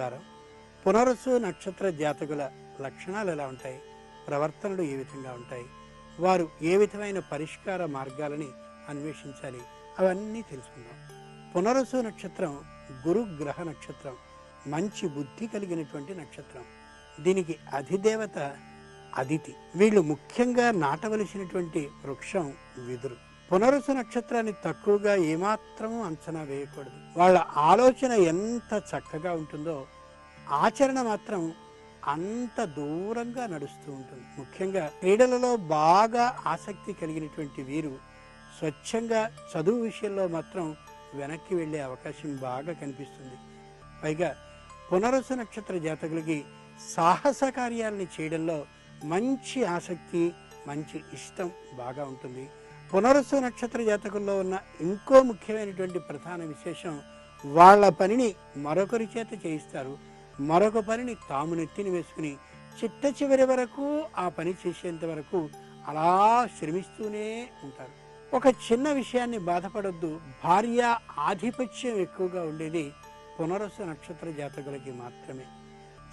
ద్వారా పునరుసు నక్షత్ర జాతకుల లక్షణాలు ఎలా ఉంటాయి? ప్రవర్తనలు ఏ విధంగా ఉంటాయి? వారు ఏ విధమైన పరిష్కార మార్గాలని అన్వేషించాలి? అవన్నీ తెలుసుకుందాం. పునరుసు నక్షత్రం గురు గ్రహ నక్షత్రం మంచి బుద్ధి కలిగినటువంటి నక్షత్రం. దీనికి అధిదేవత అదితి. వీళ్ళు ముఖ్యంగా నాటవలసినటువంటి వృక్షం విదురు. పునరుసు నక్షత్రాన్ని తక్కువగా ఏమాత్రము అంచనా వేయకూడదు. వాళ్ళ ఆలోచన ఎంత చక్కగా ఉంటుందో ఆచరణ మాత్రం అంత దూరంగా నడుస్తూ ఉంటుంది. ముఖ్యంగా క్రీడలలో బాగా ఆసక్తి కలిగినటువంటి వీరు స్వచ్ఛంగా చదువు విషయంలో మాత్రం వెనక్కి వెళ్ళే అవకాశం బాగా కనిపిస్తుంది. పైగా పునరుస నక్షత్ర జాతకులకి సాహస కార్యాలని చేయడంలో మంచి ఆసక్తి మంచి ఇష్టం బాగా ఉంటుంది. పునరుసు నక్షత్ర జాతకుల్లో ఉన్న ఇంకో ముఖ్యమైనటువంటి ప్రధాన విశేషం వాళ్ళ పనిని మరొకరి చేత చేయిస్తారు. మరొక పనిని తాము నెత్తిని వేసుకుని చిట్ట చివరి వరకు ఆ పని చేసేంత వరకు అలా శ్రమిస్తూనే ఉంటారు. ఒక చిన్న విషయాన్ని బాధపడొద్దు. భార్య ఆధిపత్యం ఎక్కువగా ఉండేది పునరసు నక్షత్ర జాతకులకి మాత్రమే.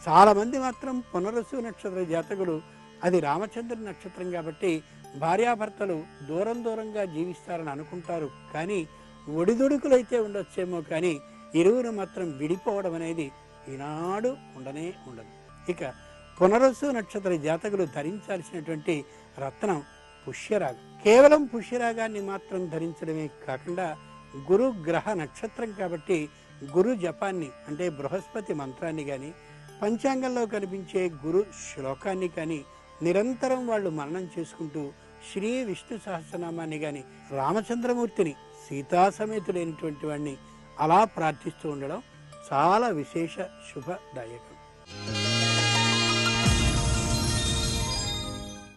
చాలామంది మాత్రం పునరసు నక్షత్ర జాతకులు అది రామచంద్ర నక్షత్రం కాబట్టి భార్యాభర్తలు దూరం దూరంగా జీవిస్తారని అనుకుంటారు. కానీ ఒడిదుడుకులైతే ఉండొచ్చేమో కానీ ఇరువురు మాత్రం విడిపోవడం అనేది ఈనాడు ఉండనే ఉండదు. ఇక పునరసు నక్షత్ర జాతకులు ధరించాల్సినటువంటి రత్నం పుష్యరాగం. కేవలం పుష్యరాగాన్ని మాత్రం ధరించడమే కాకుండా గురు గ్రహ నక్షత్రం కాబట్టి గురు జపాన్ని అంటే బృహస్పతి మంత్రాన్ని కానీ పంచాంగంలో కనిపించే గురు శ్లోకాన్ని కానీ నిరంతరం వాళ్ళు మరణం చేసుకుంటూ శ్రీ విష్ణు సహస్రనామాన్ని కానీ రామచంద్రమూర్తిని సీతా సమేతుడైనటువంటి వాడిని అలా ప్రార్థిస్తూ ఉండడం చాలా విశేష శుభదాయకం.